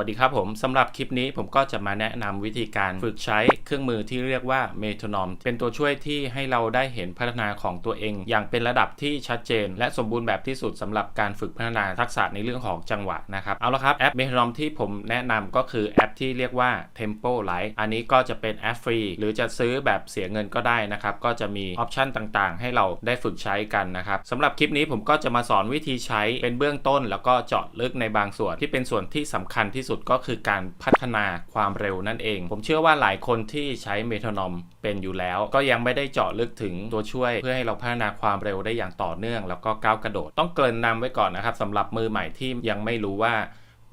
สวัสดีครับผมสำหรับคลิปนี้ผมก็จะมาแนะนำวิธีการฝึกใช้เครื่องมือที่เรียกว่า Metronome เป็นตัวช่วยที่ให้เราได้เห็นพัฒนาของตัวเอง อย่างเป็นระดับที่ชัดเจน และสมบูรณ์แบบที่สุดสำหรับการฝึกพัฒนาทักษะในเรื่องของจังหวะนะครับเอาละครับแอป Metronome ที่ผมแนะนำก็คือแอปที่เรียกว่า Tempo Lite อันนี้ก็จะเป็นแอปฟรีหรือจะซื้อแบบเสียเงินก็ได้นะครับก็จะมีออปชันต่างๆ ให้เราได้ฝึกใช้กันนะครับสำหรับคลิปนี้ผมก็จะมาสอนวิธีใช้เป็นเบื้องต้น แล้วก็เจาะลึกในบางส่วนที่เป็นส่วนที่สำคัญที่สุดก็คือการพัฒนาความเร็วนั่นเอง ผมเชื่อว่าหลายคนที่ใช้เมทรนอมเป็นอยู่แล้ว ก็ยังไม่ได้เจาะลึกถึงตัวช่วย เพื่อให้เราพัฒนาความเร็วได้อย่างต่อเนื่อง แล้วก็ก้าวกระโดด ต้องเกริ่นนำไว้ก่อนนะครับสำหรับมือใหม่ที่ยังไม่รู้ว่า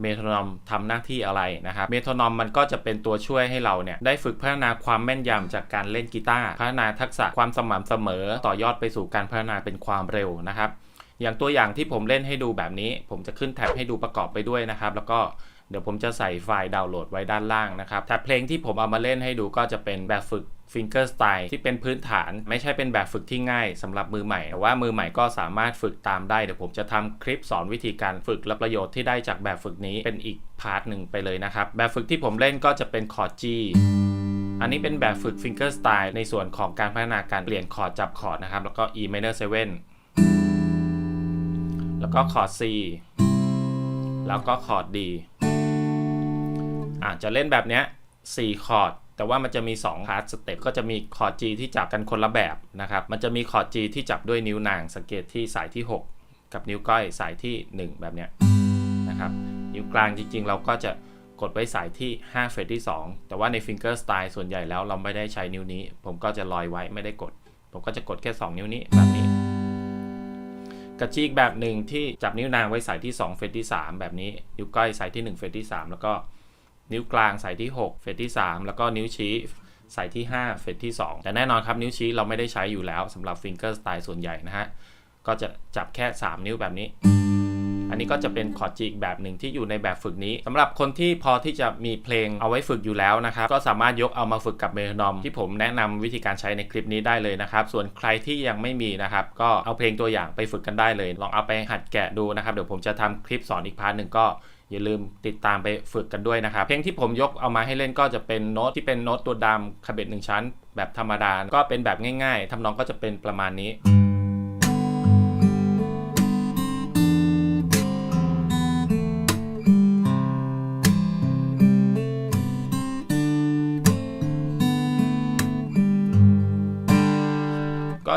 เมทรนอมทำหน้าที่อะไรนะครับ เมทรนอมมันก็จะเป็นตัวช่วยให้เราเนี่ย ได้ฝึกพัฒนาความแม่นยำจากการเล่นกีตาร์พัฒนาทักษะความสม่ำเสมอ ต่อยอดไปสู่การพัฒนาเป็นความเร็วนะครับ อย่างตัวอย่างที่ผมเล่นให้ดูแบบนี้ ผมจะขึ้นแท็บให้ดูประกอบไปด้วยนะครับ แล้วก็ เดี๋ยวผมจะใส่ไฟล์ดาวน์โหลดไว้ด้านล่างนะครับแท็บเพลงที่ผมเอามาเล่นให้ดูก็จะเป็นแบบฝึกฟิงเกอร์สไตล์ที่เป็นพื้นฐานไม่ใช่เป็นแบบฝึกที่ง่ายสำหรับมือใหม่แต่ว่ามือใหม่ก็สามารถฝึกตามได้ เดี๋ยวผมจะทำคลิปสอนวิธีการฝึกและประโยชน์ที่ได้จากแบบฝึกนี้เป็นอีกพาร์ทหนึ่งไปเลยนะครับ แบบฝึกที่ผมเล่นก็จะเป็นคอร์ด G อันนี้เป็นแบบฝึก Finger Style ในส่วนของการพัฒนาการเปลี่ยนคอร์ดจับคอร์ดนะครับ แล้วก็ E minor 7แล้วก็คอร์ด C แล้วก็คอร์ด D อาจะเล่นแบบเนี้ย4คอร์ดแต่ว่ามันจะมี2พาร์ทสเต็ปก็จะมีคอร์ด G ที่จับกันคนละแบบนะครับ มันจะมีคอร์ด G ที่จับด้วยนิ้วนางสังเกตที่สายที่ 6 กับนิ้วก้อยสายที่ 1 แบบเนี้ยนะครับ นิ้วกลางจริงๆ เราก็จะกดไว้สายที่ 5 เฟรตที่ 2 แต่ว่าใน Finger Style ส่วนใหญ่แล้วเราไม่ได้ใช้นิ้วนี้ ผมก็จะลอยไว้ไม่ได้กด ผมก็จะกดแค่ 2 นิ้วนี้แบบนี้ กระจีกแบบหนึ่งที่จับนิ้วนางไว้สายที่ 2 เฟรตที่ 3 แบบนี้ นิ้วก้อยสายที่ 1 เฟรตที่ 3 แล้วก็ นิ้วกลางใสายที่ 6 เฟรตที่ 3 แล้วก็นิ้วชี้ใสายที่ 5 เฟรตที่ 2 แต่แน่นอนครับนิ้วชี้เราไม่ได้ใช้อยู่แล้วสำหรับ Finger Style ส่วนใหญ่นะฮะ ก็จะจับแค่ 3 นิ้วแบบนี้ อันนี้ก็จะเป็นคอร์ดจีกแบบหนึ่งที่อยู่ในแบบฝึกนี้สำหรับคนที่พอที่จะมีเพลงเอาไว้ฝึกอยู่แล้วนะครับ ก็สามารถยกเอามาฝึกกับเมโทนอมที่ผมแนะนำวิธีการใช้ในคลิปนี้ได้เลยนะครับ ส่วนใครที่ยังไม่มีนะครับ ก็เอาเพลงตัวอย่างไปฝึกกันได้เลย ลองเอาไปหัดแกะดูนะครับ เดี๋ยวผมจะทำคลิปสอนอีกพาร์ทหนึ่งก็ อย่าลืมติดตามไปฝึกกันด้วยนะครับ เพลงที่ผมยกเอามาให้เล่นก็จะเป็นโน้ตที่เป็นโน้ตตัวดำคาเบตหนึ่งชั้น แบบธรรมดา ก็เป็นแบบง่าย ๆทำนองก็จะเป็นประมาณนี้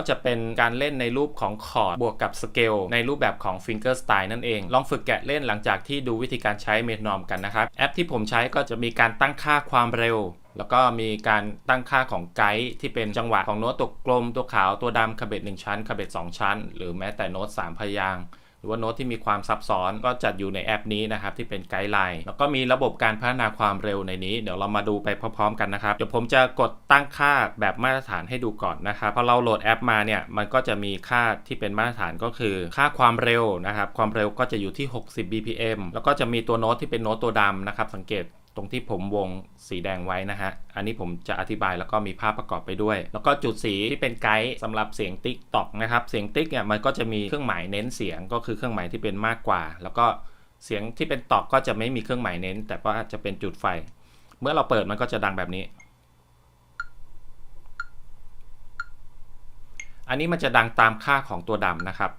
จะเป็นการเล่นในรูปของคอร์ดบวกกับสเกลในรูปแบบของฟิงเกอร์สไตล์นั่นเอง ลองฝึกแกะเล่นหลังจากที่ดูวิธีการใช้เมทนอมกันนะครับ แอปที่ผมใช้ก็จะมีการตั้งค่าความเร็วแล้วก็มีการตั้งค่าของไกด์ที่เป็นจังหวะของโน้ตตัวกลมตัวขาวตัวดำขบเบ็ด1ชั้นขบเบ็ด2ชั้น หรือแม้แต่โน้ต3พยางค์ หรือว่าโน้ตที่มีความซับซ้อนก็จัดอยู่ในแอปนี้นะครับที่เป็นไกด์ไลน์แล้วก็มีระบบการพัฒนาความเร็วในนี้ เดี๋ยวเรามาดูไปพร้อมๆกันนะครับ เดี๋ยวผมจะกดตั้งค่าแบบมาตรฐานให้ดูก่อนนะครับพอเราโหลดแอปมาเนี่ยมันก็จะมีค่าที่เป็นมาตรฐานก็คือ ค่าความเร็วนะครับความเร็วก็จะอยู่ที่ 60 bpm แล้วก็จะมีตัวโน้ตที่เป็นโน้ตตัวดำนะครับสังเกต ตรงที่ผมวงสีแดงไว้นะฮะ อันนี้ผมจะอธิบายแล้วก็มีภาพประกอบไปด้วย แล้วก็จุดสีที่เป็นไกด์สำหรับเสียงติ๊กตอกนะครับ เสียงติ๊กเนี่ยมันก็จะมีเครื่องหมายเน้นเสียงก็คือเครื่องหมายที่เป็นมากกว่า แล้วก็เสียงที่เป็นตอกก็จะไม่มีเครื่องหมายเน้น แต่ว่าจะเป็นจุดไฟ เมื่อเราเปิดมันก็จะดังแบบนี้ อันนี้มันจะดังตามค่าของตัวดำนะครับ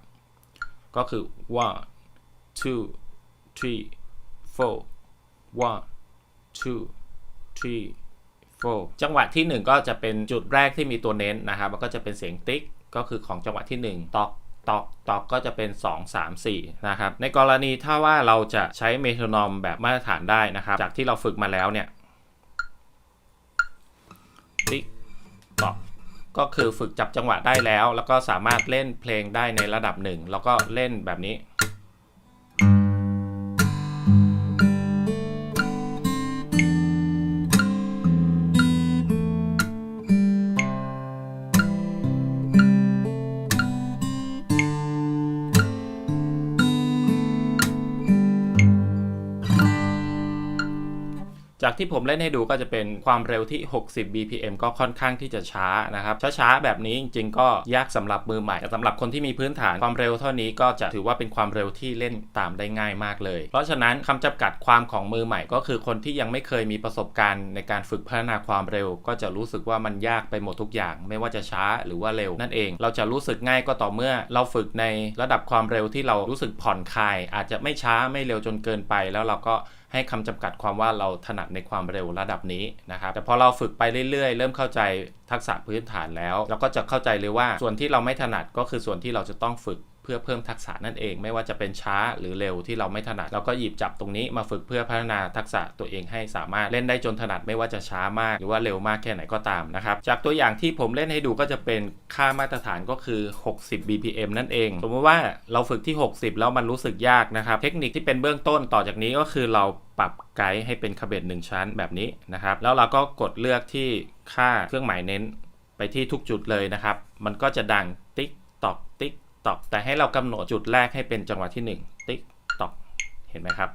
ก็คือ one two three four one two three four จังหวะที่ 1 ก็จะเป็นจุดแรกที่มีตัวเน้นนะครับ มันก็จะเป็นเสียงติ๊ก ก็คือของจังหวะที่ 1 ตอกตอกตอกก็จะเป็น 2 3 4 นะครับ ในกรณีถ้าว่าเราจะใช้เมโทรนอมแบบมาตรฐานได้นะครับ จากที่เราฝึกมาแล้วเนี่ย ติ๊กตอกก็คือฝึกจับจังหวะได้แล้ว แล้วก็สามารถเล่นเพลงได้ในระดับหนึ่งแล้วก็เล่นแบบนี้ จากที่ผมเล่นให้ดูก็จะเป็นความเร็วที่ 60 bpm ก็ค่อนข้างที่จะช้านะครับ ช้าๆ แบบนี้จริงๆ ก็ยากสำหรับมือใหม่แต่สำหรับคนที่มีพื้นฐานความเร็วเท่านี้ก็จะถือว่าเป็นความเร็วที่เล่นตามได้ง่ายมากเลย เพราะฉะนั้นคำจำกัดความของมือใหม่ก็คือคนที่ยังไม่เคยมีประสบการณ์ในการฝึกพัฒนาความเร็ว ก็จะรู้สึกว่ามันยากไปหมดทุกอย่าง ไม่ว่าจะช้าหรือว่าเร็วนั่นเอง เราจะรู้สึกง่ายก็ต่อเมื่อ เราฝึกในระดับความเร็วที่เรารู้สึกผ่อนคลาย อาจจะไม่ช้าไม่เร็วจนเกินไปแล้วเราก็ ให้คำจำกัดความว่าเราถนัดในความเร็วระดับนี้นะครับ แต่พอเราฝึกไปเรื่อยๆ เริ่มเข้าใจทักษะพื้นฐานแล้ว เราก็จะเข้าใจเลยว่าส่วนที่เราไม่ถนัดก็คือส่วนที่เราจะต้องฝึก เพื่อเพิ่มทักษะนั่นเอง ไม่ว่าจะเป็นช้าหรือเร็วที่เราไม่ถนัดเราก็หยิบจับตรงนี้มาฝึกเพื่อพัฒนาทักษะตัวเองให้สามารถเล่นได้จนถนัดไม่ว่าจะช้ามากหรือว่าเร็วมากแค่ไหนก็ตามนะครับจากตัวอย่างที่ผมเล่นให้ดูก็จะเป็นค่ามาตรฐานก็คือ 60 bpm นั่นเอง สมมติว่าเราฝึกที่ 60 แล้วมันรู้สึกยากนะครับ เทคนิคที่เป็นเบื้องต้นต่อจากนี้ก็คือเราปรับไกด์ให้เป็นคาเบตหนึ่งชั้นแบบนี้นะครับ แล้วเราก็กดเลือกที่ค่าเครื่องหมายเน้นไปที่ทุกจุดเลยนะครับ มันก็จะดังติ๊กตอกติ๊ก ตอกแต่ให้เรากำหนดจุดแรกให้เป็นจังหวะที่ 1 ติ๊กตอกเห็นไหมครับ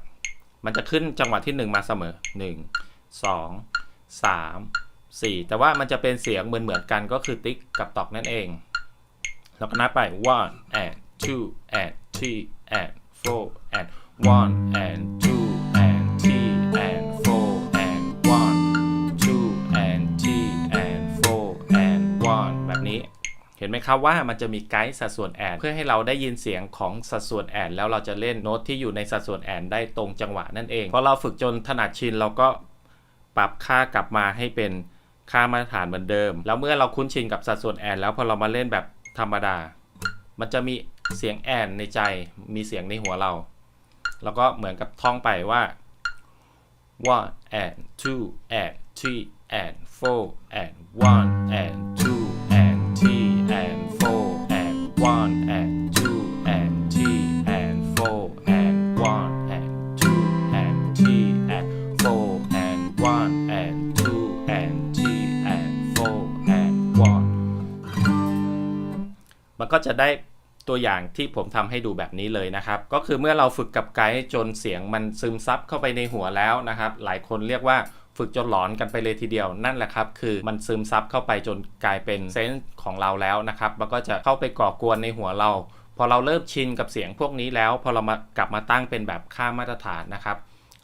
มันจะขึ้นจังหวะที่ 1 มาเสมอ 1 2 3 4 แต่ว่ามันจะเป็นเสียงเหมือนเหมือนกันก็คือติ๊กกับตอกนั่นเองแล้วก็นับไป one and two and three and four and one and two มครับว่ามันจะมีไกด์สัดส่วนแอนเพื่อให้เราได้ยินเสียงของสัดส่วนแอนแล้วเราจะเล่นโน้ตที่อยู่ในสัดส่วนแอนได้ตรงจังหวะนั่นเองพอเราฝึกจนถนัดชินเราก็ปรับค่ากลับมาให้เป็นค่ามาตรฐานเหมือนเดิม แล้วเมื่อเราคุ้นชินกับสัดส่วนแอนแล้วพอเรามาเล่นแบบธรรมดา มันจะมีเสียงแอนในใจมีเสียงในหัวเรา แล้วก็เหมือนกับท่องไปว่า one and two and three and four and one and two one and two and three and four and one and two and three and four and one and two and three and four and one มันก็จะได้ตัวอย่างที่ผมทำให้ดูแบบนี้เลยนะครับ ก็คือเมื่อเราฝึกกับไกด์จนเสียงมันซึมซับเข้าไปในหัวแล้วนะครับ หลายคนเรียกว่า ฝึกจนหลอนกันไปเลยทีเดียวนั่นแหละครับคือมันซึมซับเข้าไปจนกลายเป็นเซนส์ของเราแล้วนะครับมันก็จะเข้าไปก่อกวนในหัวเรา พอเราเริ่มชินกับเสียงพวกนี้แล้ว พอเรามากลับมาตั้งเป็นแบบค่ามาตรฐานนะครับ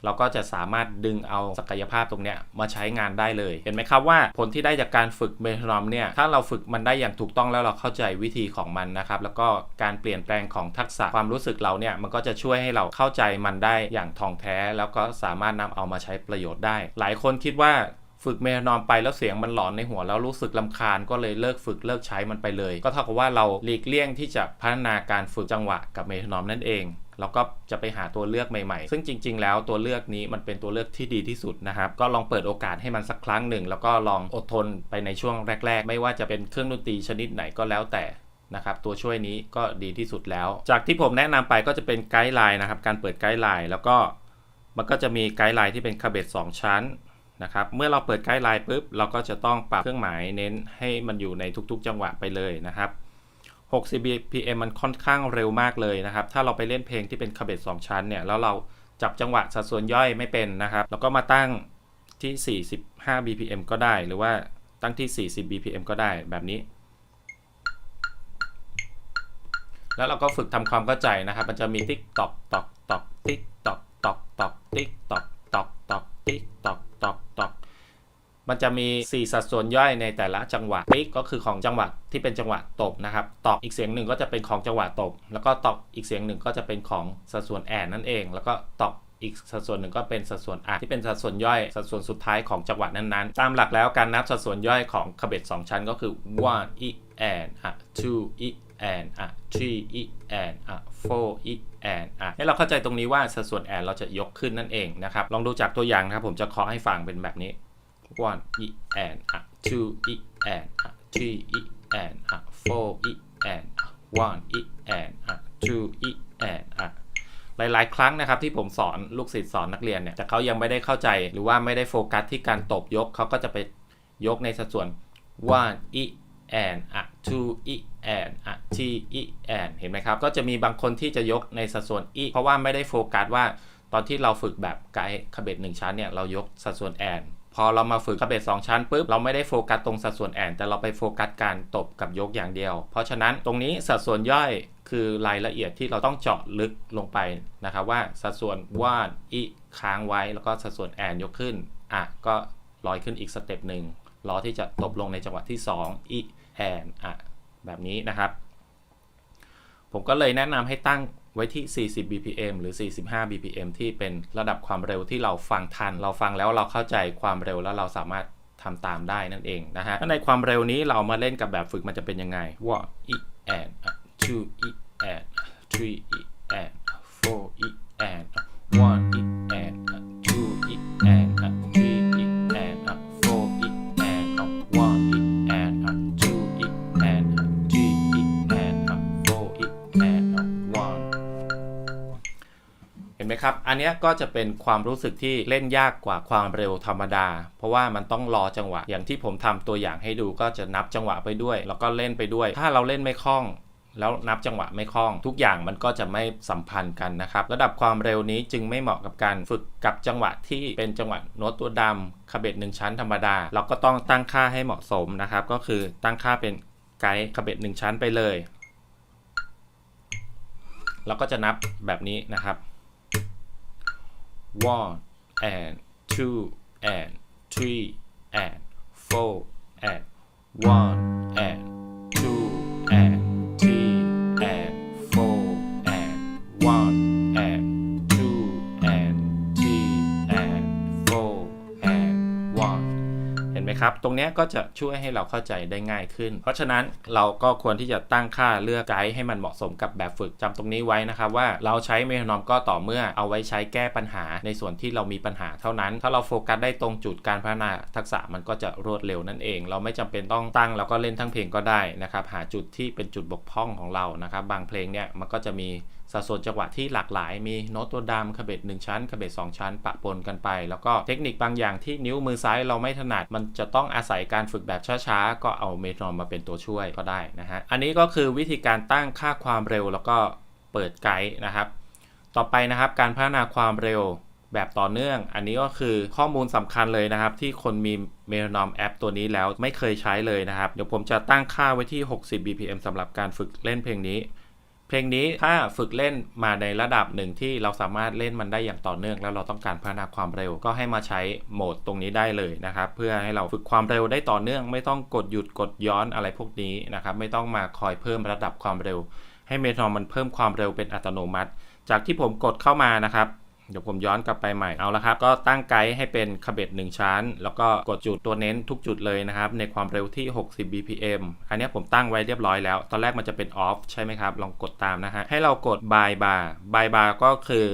เราก็จะสามารถดึงเอาศักยภาพตรงเนี้ยมาใช้งานได้เลย เห็นไหมครับว่าผลที่ได้จากการฝึกเมทรนอมเนี่ย ถ้าเราฝึกมันได้อย่างถูกต้องแล้วเราเข้าใจวิธีของมันนะครับ แล้วก็การเปลี่ยนแปลงของทักษะความรู้สึกเราเนี่ย มันก็จะช่วยให้เราเข้าใจมันได้อย่างท่องแท้ แล้วก็สามารถนำเอามาใช้ประโยชน์ได้ หลายคนคิดว่าฝึกเมทรนอมไปแล้วเสียงมันหลอนในหัวแล้วรู้สึกลำคาญก็เลยเลิกฝึกเลิกใช้มันไปเลย ก็เท่ากับว่าเราหลีกเลี่ยงที่จะพัฒนาการฝึกจังหวะกับเมทรนอมนั่นเอง เราก็จะไปหาตัวเลือกใหม่ๆ ซึ่งจริง ๆ แล้วตัวเลือกนี้มันเป็นตัวเลือกที่ดีที่สุดนะครับ ก็ลองเปิดโอกาสให้มันสักครั้งหนึ่ง แล้วก็ลองอดทนไปในช่วงแรก ๆ ไม่ว่าจะเป็นเครื่องดนตรีชนิดไหนก็แล้วแต่นะครับตัวช่วยนี้ก็ดีที่สุดแล้ว จากที่ผมแนะนำไปก็จะเป็นไกด์ไลน์นะครับ การเปิดไกด์ไลน์แล้วก็มันก็จะมีไกด์ไลน์ที่เป็นคาเบตสองชั้นนะครับเมื่อเราเปิดไกด์ไลน์ปุ๊บเราก็จะต้องปรับเครื่องหมายเน้นให้มันอยู่ในทุกๆ จังหวะไปเลยนะครับ 60 bpm มันค่อนข้างเร็วมากเลยนะครับ ถ้าเราไปเล่นเพลงที่เป็นคาเบต2ชั้นเนี่ย แล้วเราจับจังหวะสัดส่วนย่อยไม่เป็นนะครับ แล้วก็มาตั้งที่ 45 bpm ก็ได้ หรือว่าตั้งที่ 40 bpm ก็ได้แบบนี้ แล้วเราก็ฝึกทำความเข้าใจนะครับ มันจะมีติ๊กตอกตอกตอกติ๊กตอกตอกตอกติ๊กตอกตอกตอกติ๊กตอกตอกตอก มันจะมี 4 สัดส่วนย่อยในแต่ละจังหวะติ๊กก็คือของจังหวะที่เป็นจังหวะตบนะครับ ตอกอีกเสียงหนึ่งก็จะเป็นของจังหวะตบ แล้วก็ตอกอีกเสียงหนึ่งก็จะเป็นของสัดส่วนแอนนั่นเอง แล้วก็ตอกอีกสัดส่วนหนึ่งก็เป็นสัดส่วนอาที่เป็นสัดส่วนย่อย สัดส่วนสุดท้ายของจังหวะนั้นๆ ตามหลักแล้วการนับสัดส่วนย่อยของคาเบต2ชั้นก็คือ one e and อะ two e and อะ three e and อะ four e and อะให้เราเข้าใจตรงนี้ว่าสัดส่วนแอนเราจะยกขึ้นนั่นเองนะครับ ลองดูจากตัวอย่างนะครับผมจะเคาะให้ฟังเป็นแบบนี้ one e and อะ two e and อะ three e and อะ four e and อะ one e and อะ two e and อะหลาย ๆ ครั้งนะครับที่ผมสอนลูกศิษย์สอนนักเรียนเนี่ยแต่เขายังไม่ได้เข้าใจหรือว่าไม่ได้โฟกัสที่การตบยกเขาก็จะไปยกในสัดส่วน one e and อะ two e and อะ three e and เห็นไหมครับ ก็จะมีบางคนที่จะยกในสัดส่วน e เพราะว่าไม่ได้โฟกัสว่าตอนที่เราฝึกแบบไกด์คาเบตหนึ่งชั้นเนี่ยเรายกสัดส่วนแอน พอเรามาฝึกคาเบตสองชั้นปุ๊บเราไม่ได้โฟกัสตรงสัดส่วนแอน แต่เราไปโฟกัสการตบกับยกอย่างเดียว เพราะฉะนั้นตรงนี้สัดส่วนย่อยคือรายละเอียดที่เราต้องเจาะลึกลงไปนะครับว่าสัดส่วนวาดอีค้างไว้แล้วก็สัดส่วนแอนยกขึ้นอะก็ลอยขึ้นอีกสเต็ปหนึ่งรอที่จะตบลงในจังหวะที่ 2อีแอนอะแบบนี้นะครับ ผมก็เลยแนะนำให้ตั้ง ไว้ที่ 40 bpm หรือ 45 bpm ที่เป็นระดับความเร็วที่เราฟังทัน เราฟังแล้วเราเข้าใจความเร็วแล้วเราสามารถทำตามได้นั่นเองนะฮะถ้าในความเร็วนี้เรามาเล่นกับแบบฝึกมันจะเป็นยังไง one e and two e and three e and four e and one นไหมครับ อันนี้ก็จะเป็นความรู้สึกที่เล่นยากกว่าความเร็วธรรมดา เพราะว่ามันต้องรอจังหวะ อย่างที่ผมทำตัวอย่างให้ดูก็จะนับจังหวะไปด้วย แล้วก็เล่นไปด้วย ถ้าเราเล่นไม่คล่องแล้วนับจังหวะไม่คล่อง ทุกอย่างมันก็จะไม่สัมพันธ์กันนะครับ ระดับความเร็วนี้จึงไม่เหมาะกับการฝึกกับจังหวะที่เป็นจังหวะโน้ตตัวดำคาเบตหนึ่งชั้นธรรมดา เราก็ต้องตั้งค่าให้เหมาะสมนะครับ ก็คือตั้งค่าเป็นไกด์คาเบตหนึ่งชั้นไปเลยเราก็จะนับแบบนี้นะครับ one and two and three and four and one and นไหมครับ ตรงนี้ก็จะช่วยให้เราเข้าใจได้ง่ายขึ้น เพราะฉะนั้นเราก็ควรที่จะตั้งค่าเลือกไกด์ให้มันเหมาะสมกับแบบฝึกจำตรงนี้ไว้นะครับว่าเราใช้เมทานอมก็ต่อเมื่อเอาไว้ใช้แก้ปัญหาในส่วนที่เรามีปัญหาเท่านั้น ถ้าเราโฟกัสได้ตรงจุดการพัฒนาทักษะมันก็จะรวดเร็วนั่นเอง เราไม่จำเป็นต้องตั้งแล้วก็เล่นทั้งเพลงก็ได้นะครับหาจุดที่เป็นจุดบกพร่องของเรานะครับบางเพลงเนี่ยมันก็จะมี สัดส่วนจังหวะที่หลากหลายมีโน้ตตัวดำคาเบตหนึ่งชั้นคาเบตสองชั้น ปะปนกันไป แล้วก็เทคนิคบางอย่างที่นิ้วมือซ้ายเราไม่ถนัด มันจะต้องอาศัยการฝึกแบบช้าๆ ก็เอาเมทรอมมาเป็นตัวช่วยก็ได้นะฮะ อันนี้ก็คือวิธีการตั้งค่าความเร็วแล้วก็เปิดไกด์นะครับ ต่อไปนะครับการพัฒนาความเร็วแบบต่อเนื่อง อันนี้ก็คือข้อมูลสำคัญเลยนะครับ ที่คนมีเม t นอมแอปตัวนี้แล้วไม่เคยใช้เลยนะครับ เดี๋ยวผมจะตั้งค่าไว้ที่ 60 bpm สำหรับการฝึกเล่นเพลงนี้ เพลงนี้ถ้าฝึกเล่นมาในระดับหนึ่งที่เราสามารถเล่นมันได้อย่างต่อเนื่อง แล้วเราต้องการพัฒนาความเร็วก็ให้มาใช้โหมดตรงนี้ได้เลยนะครับ เพื่อให้เราฝึกความเร็วได้ต่อเนื่อง ไม่ต้องกดหยุดกดย้อนอะไรพวกนี้นะครับไม่ต้องมาคอยเพิ่มระดับความเร็ว ให้เมทรอมมันเพิ่มความเร็วเป็นอัตโนมัติ จากที่ผมกดเข้ามานะครับ เดี๋ยวผมย้อนกลับไปใหม่เอาละครับ ก็ตั้งไกด์ให้เป็นคาเบต1ชั้น แล้วก็กดจุดตัวเน้นทุกจุดเลยนะครับ ในความเร็วที่ 60 bpm อันนี้ผมตั้งไว้เรียบร้อยแล้ว ตอนแรกมันจะเป็น off ใช่ไหมครับ ลองกดตามนะฮะ ให้เรากด by bar by bar ก็คือ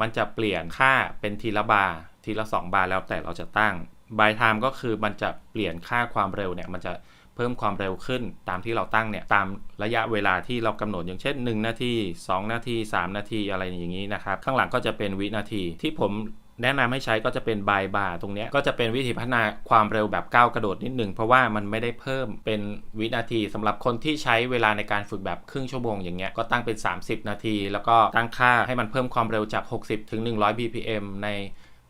มันจะเปลี่ยนค่าเป็นทีละบาร์ทีละ 2 บาร์แล้วแต่เราจะตั้ง by time ก็คือมันจะเปลี่ยนค่าความเร็วเนี่ยมันจะ เพิ่มความเร็วขึ้นตามที่เราตั้งเนี่ยตามระยะเวลาที่เรากำหนดอย่างเช่น 1 นาที 2 นาที 3 นาทีอะไรอย่างนี้นะครับ ข้างหลังก็จะเป็นวินาทีที่ผมแนะนำให้ใช้ก็จะเป็นบายบาร์ตรงเนี้ยก็จะเป็นวิธีพัฒนาความเร็วแบบก้าวกระโดดนิดหนึ่งเพราะว่ามันไม่ได้เพิ่มเป็นวินาทีสำหรับคนที่ใช้เวลาในการฝึกแบบครึ่งชั่วโมงอย่างเงี้ยก็ตั้งเป็น 30 นาที แล้วก็ตั้งค่าให้มันเพิ่มความเร็วจาก 60 ถึง 100 bpm ใน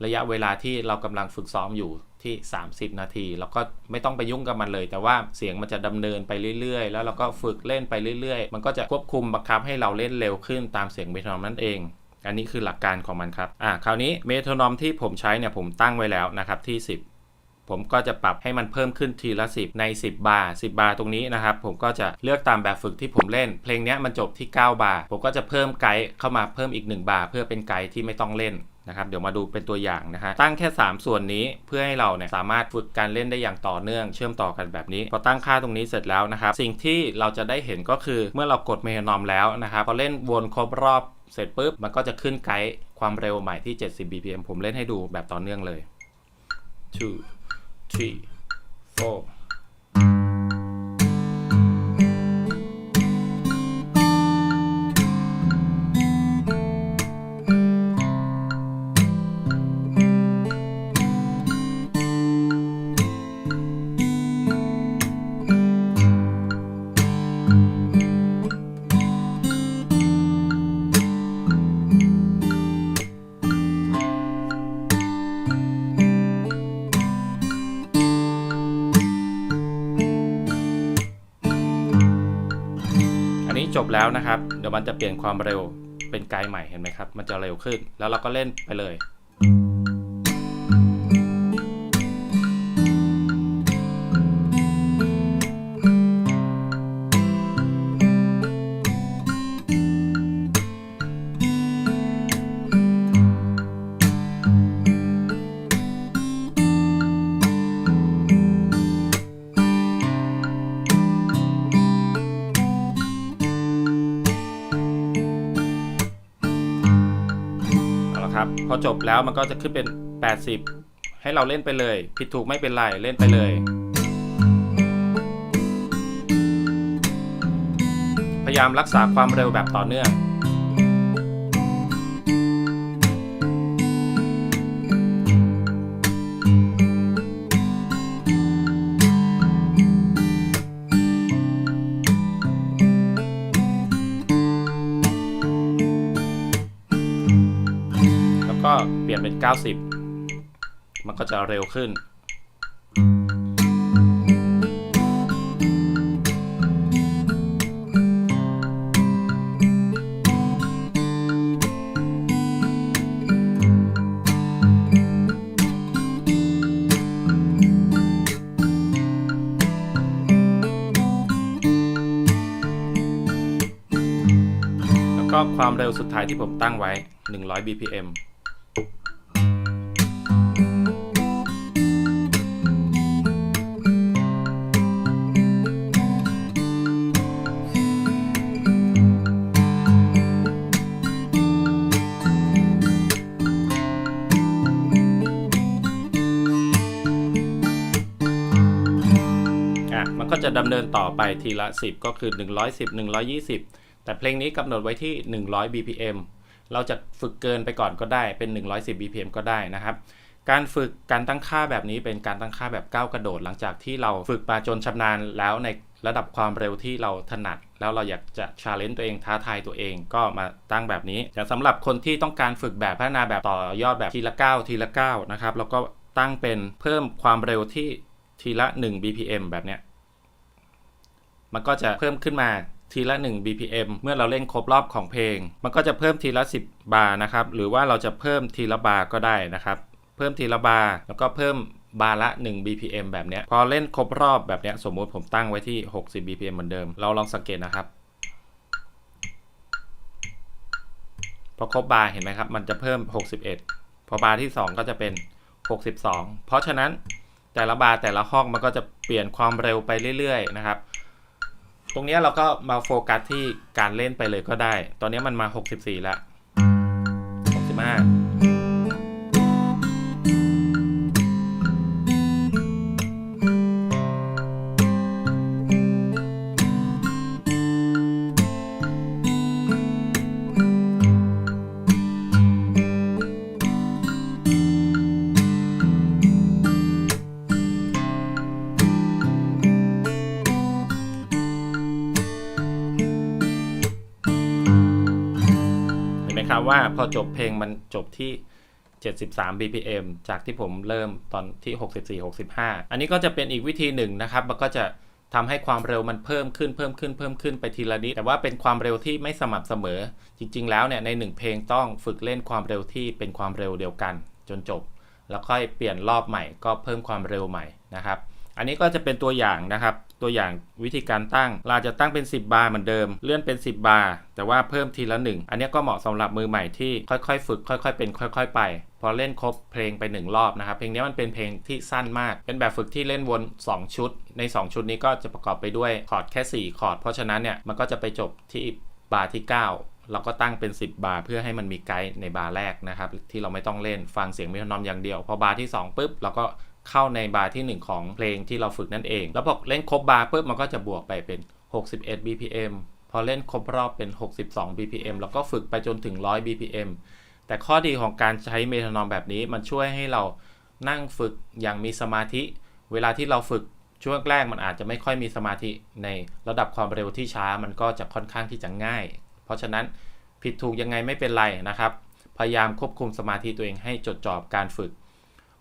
ระยะเวลาที่เรากำลังฝึกซ้อมอยู่ ที่ 30 นาทีแล้วก็ไม่ต้องไปยุ่งกับมันเลย แต่ว่าเสียงมันจะดำเนินไปเรื่อย ๆ แล้วเราก็ฝึกเล่นไปเรื่อย ๆ มันก็จะควบคุมบังคับให้เราเล่นเร็วขึ้นตามเสียงเมโทรนอมนั่นเองอันนี้คือหลักการของมันครับ อ่า คราวนี้เมโทรนอมที่ผมใช้เนี่ยผมตั้งไว้แล้วนะครับที่ 10 ผมก็จะปรับให้มันเพิ่มขึ้นทีละ 10 ใน 10 บาร์10 บาร์ตรงนี้นะครับ ผมก็จะเลือกตามแบบฝึกที่ผมเล่น เพลงเนี้ยมันจบที่ 9 บาร์ผมก็จะเพิ่มไกด์เข้ามาเพิ่มอีก 1 บาร์เพื่อเป็นไกด์ที่ไม่ต้องเล่น นะครับเดี๋ยวมาดูเป็นตัวอย่างนะฮะตั้งแค่ 3 ส่วนนี้เพื่อให้เราเนี่ยสามารถฝึกการเล่นได้อย่างต่อเนื่อง เชื่อมต่อกันแบบนี้ พอตั้งค่าตรงนี้เสร็จแล้วนะครับ สิ่งที่เราจะได้เห็นก็คือเมื่อเรากดเมทนอมแล้วนะครับพอเล่นวนครบรอบเสร็จปุ๊บ มันก็จะขึ้นไกด์ความเร็วใหม่ที่ 70 bpm ผมเล่นให้ดูแบบต่อเนื่องเลย two three four แล้วนะครับ เดี๋ยวมันจะเปลี่ยนความเร็วเป็นไกด์ใหม่เห็นไหมครับ มันจะเร็วขึ้น แล้วเราก็เล่นไปเลย จบแล้วมันก็จะขึ้นเป็น 80 ให้เราเล่นไปเลย ผิดถูกไม่เป็นไร เล่นไปเลย พยายามรักษาความเร็วแบบต่อเนื่อง 90 มันก็จะเร็วขึ้น แล้วก็ความเร็วสุดท้ายที่ผมตั้งไว้ 100 bpm จะดำเนินต่อไปทีละ 10 ก็คือ 110 120 แต่เพลงนี้กำหนดไว้ที่ 100 BPM เราจะฝึกเกินไปก่อนก็ได้เป็น 110 BPM ก็ได้นะครับการฝึกการตั้งค่าแบบนี้เป็นการตั้งค่าแบบก้าวกระโดด หลังจากที่เราฝึกมาจนชำนาญแล้วในระดับความเร็วที่เราถนัด แล้วเราอยากจะชาเลนจ์ตัวเองท้าทายตัวเองก็มาตั้งแบบนี้แต่สำหรับคนที่ต้องการฝึกแบบพัฒนาแบบต่อยอดแบบทีละก้าทีละก้านะครับแล้วก็ตั้งเป็นเพิ่มความเร็วที่ทีละ 1 BPM แบบเนี้ย มันก็จะเพิ่มขึ้นมาทีละ 1 BPM เมื่อเราเล่นครบรอบของเพลง มันก็จะเพิ่มทีละ 10 บาร์นะครับ หรือว่าเราจะเพิ่มทีละบาร์ก็ได้นะครับ เพิ่มทีละบาร์แล้วก็เพิ่มบาร์ละ 1 BPM แบบเนี้ยพอเล่นครบรอบแบบเนี้ยสมมุติผมตั้งไว้ที่ 60 BPM เหมือนเดิม เราลองสังเกตนะครับ พอครบบาร์เห็นไหมครับ มันจะเพิ่ม 61 พอบาร์ที่ 2 ก็จะเป็น 62 เพราะฉะนั้นแต่ละบาร์แต่ละห้องมันก็จะเปลี่ยนความเร็วไปเรื่อยๆนะครับ ตรงนี้เราก็มาโฟกัสที่การเล่นไปเลยก็ได้ ตอนนี้มันมา 64 แล้ว 65 นไหมครับว่าพอจบเพลงมันจบที่ 73 BPM จากที่ผมเริ่มตอนที่ 64 65 อันนี้ก็จะเป็นอีกวิธีหนึ่งนะครับ มันก็จะทำให้ความเร็วมันเพิ่มขึ้นเพิ่มขึ้นเพิ่มขึ้นไปทีละนิด แต่ว่าเป็นความเร็วที่ไม่สม่ำเสมอ จริง ๆ แล้วเนี่ยในหนึ่งเพลงต้องฝึกเล่นความเร็วที่เป็นความเร็วเดียวกัน จนจบ แล้วค่อยเปลี่ยนรอบใหม่ก็เพิ่มความเร็วใหม่นะครับ อันนี้ก็จะเป็นตัวอย่างนะครับ ตัวอย่างวิธีการตั้ง เราจะตั้งเป็น 10 บาร์เหมือนเดิม เลื่อนเป็น 10 บาร์ แต่ว่าเพิ่มทีละ 1 อันนี้ก็เหมาะสำหรับมือใหม่ที่ค่อยๆ ฝึก ค่อย ๆ เป็น ค่อย ๆ ไป พอเล่นครบเพลงไป 1 รอบนะครับ เพลงนี้มันเป็นเพลงที่สั้นมาก เป็นแบบฝึกที่เล่นวน 2 ชุด ใน 2 ชุดนี้ก็จะประกอบไปด้วยคอร์ดแค่ 4 คอร์ด เพราะฉะนั้นเนี่ยมันก็จะไปจบที่บาร์ที่ 9 เราก็ตั้งเป็น 10 บาร์เพื่อให้มันมีไกด์ในบาร์แรกนะครับที่เราไม่ต้องเล่นฟังเสียงเมโทรนอมอย่างเดียว พอบาร์ที่2ปุ๊บเราก็ เข้าในบาร์ที่ 1 ของเพลงที่เราฝึกนั่นเอง แล้วพอเล่นครบบาร์ปุ๊บมันก็จะบวกไปเป็น 61 BPM พอเล่นครบรอบเป็น 62 BPM แล้วก็ฝึกไปจนถึง 100 BPM แต่ข้อดีของการใช้เมทรนอมแบบนี้มันช่วยให้เรานั่งฝึกอย่างมีสมาธิ เวลาที่เราฝึกช่วงแรกมันอาจจะไม่ค่อยมีสมาธิในระดับความเร็วที่ช้ามันก็จะค่อนข้างที่จะง่าย เพราะฉะนั้นผิดถูกยังไงไม่เป็นไรนะครับ พยายามควบคุมสมาธิตัวเองให้จดจ่อการฝึก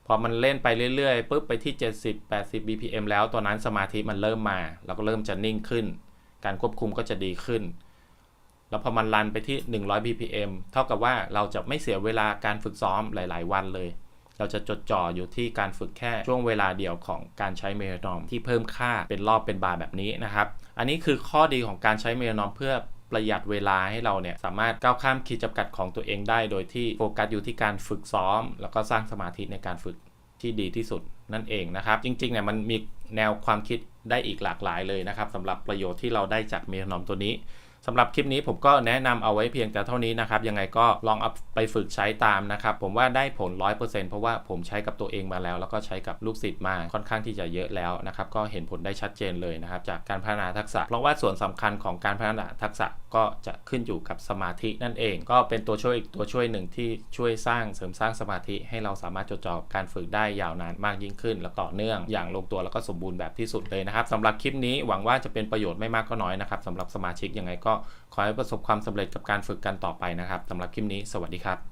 พอมันเล่นไปเรื่อยๆปุ๊บไปที่ 70 80 BPM แล้วตัวนั้นสมาธิมันเริ่มมา เราก็เริ่มจะนิ่งขึ้น การควบคุมก็จะดีขึ้น แล้วพอมันรันไปที่ 100 bpm เท่ากับว่าเราจะไม่เสียเวลาการฝึกซ้อมหลาย ๆ วันเลย เราจะจดจ่ออยู่ที่การฝึกแค่ช่วงเวลาเดียวของการใช้เมโทรนอมที่เพิ่มค่าเป็นรอบเป็นบาร์แบบนี้นะครับ อันนี้คือข้อดีของการใช้เมโทรนอมเพื่อ ประหยัดเวลาให้เราเนี่ยสามารถก้าวข้ามขีดจำกัดของตัวเองได้ โดยที่โฟกัสอยู่ที่การฝึกซ้อม แล้วก็สร้างสมาธิในการฝึกที่ดีที่สุดนั่นเองนะครับ จริงๆเนี่ยมันมีแนวความคิดได้อีกหลากหลายเลยนะครับสำหรับประโยชน์ที่เราได้จากเมโทนอมตัวนี้ สำหรับคลิปนี้ผมก็แนะนำเอาไว้เพียงแต่เท่านี้นะครับ ยังไงก็ลองเอาไปฝึกใช้ตามนะครับ ผมว่าได้ผล 100%เพราะว่าผมใช้กับตัวเองมาแล้ว แล้วก็ใช้กับลูกศิษย์มาค่อนข้างที่จะเยอะแล้วนะครับ ก็เห็นผลได้ชัดเจนเลยนะครับ จากการพัฒนาทักษะ เพราะว่าส่วนสำคัญของการพัฒนาทักษะก็จะขึ้นอยู่กับสมาธินั่นเอง ก็เป็นตัวช่วยอีกตัวช่วยหนึ่งที่ช่วยสร้างเสริมสร้างสมาธิให้เราสามารถจดจ่อการฝึกได้ยาวนานมากยิ่งขึ้น และต่อเนื่องอย่างลงตัวแล้วก็สมบูรณ์แบบที่สุดเลยนะครับสำหรับคลิปนี้หวังว่าจะเป็นประโยชน์ไม่มากก็น้อยนะครับสำหรับสมาชิกยังไงก็ขอให้ประสบความสำเร็จกับการฝึกกันต่อไปนะครับสำหรับคลิปนี้ สวัสดีครับ